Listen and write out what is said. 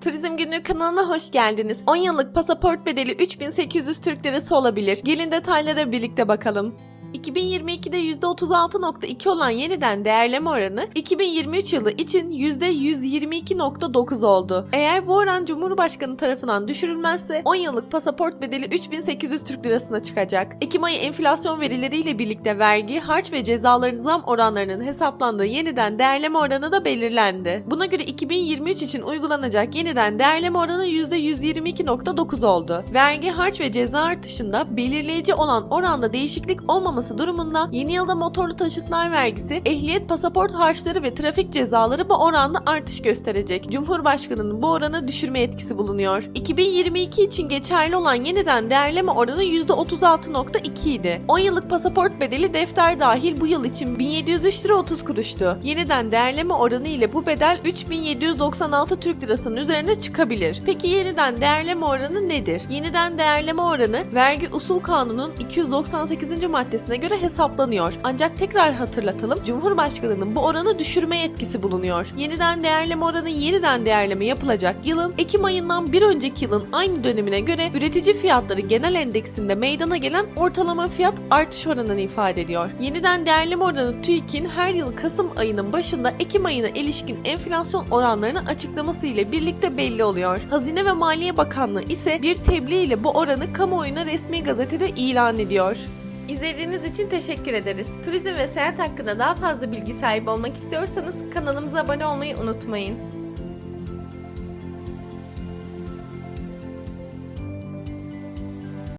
Turizm Günlüğü kanalına hoş geldiniz. 10 yıllık pasaport bedeli 3800 Türk Lirası olabilir. Gelin detaylara birlikte bakalım. 2022'de %36.2 olan yeniden değerleme oranı 2023 yılı için %122.9 oldu. Eğer bu oran Cumhurbaşkanı tarafından düşürülmezse 10 yıllık pasaport bedeli 3800 Türk Lirasına çıkacak. Ekim ayı enflasyon verileriyle birlikte vergi, harç ve cezaların zam oranlarının hesaplandığı yeniden değerleme oranı da belirlendi. Buna göre 2023 için uygulanacak yeniden değerleme oranı %122.9 oldu. Vergi, harç ve ceza artışında belirleyici olan oranda değişiklik olmaması durumunda yeni yılda motorlu taşıtlar vergisi, ehliyet pasaport harçları ve trafik cezaları bu oranda artış gösterecek. Cumhurbaşkanının bu oranı düşürme etkisi bulunuyor. 2022 için geçerli olan yeniden değerleme oranı %36.2 idi. 10 yıllık pasaport bedeli defter dahil bu yıl için 1703 lira 30 kuruştu. Yeniden değerleme oranı ile bu bedel 3796 Türk lirasının üzerine çıkabilir. Peki yeniden değerleme oranı nedir? Yeniden değerleme oranı vergi usul kanunun 298. maddesine göre hesaplanıyor. Ancak tekrar hatırlatalım Cumhurbaşkanının bu oranı düşürme yetkisi bulunuyor. Yeniden değerleme oranı yeniden değerleme yapılacak yılın Ekim ayından bir önceki yılın aynı dönemine göre üretici fiyatları genel endeksinde meydana gelen ortalama fiyat artış oranını ifade ediyor. Yeniden değerleme oranı TÜİK'in her yıl Kasım ayının başında Ekim ayına ilişkin enflasyon oranlarını açıklaması ile birlikte belli oluyor. Hazine ve Maliye Bakanlığı ise bir tebliğ ile bu oranı kamuoyuna resmi gazetede ilan ediyor. İzlediğiniz için teşekkür ederiz. Turizm ve seyahat hakkında daha fazla bilgi sahibi olmak istiyorsanız kanalımıza abone olmayı unutmayın.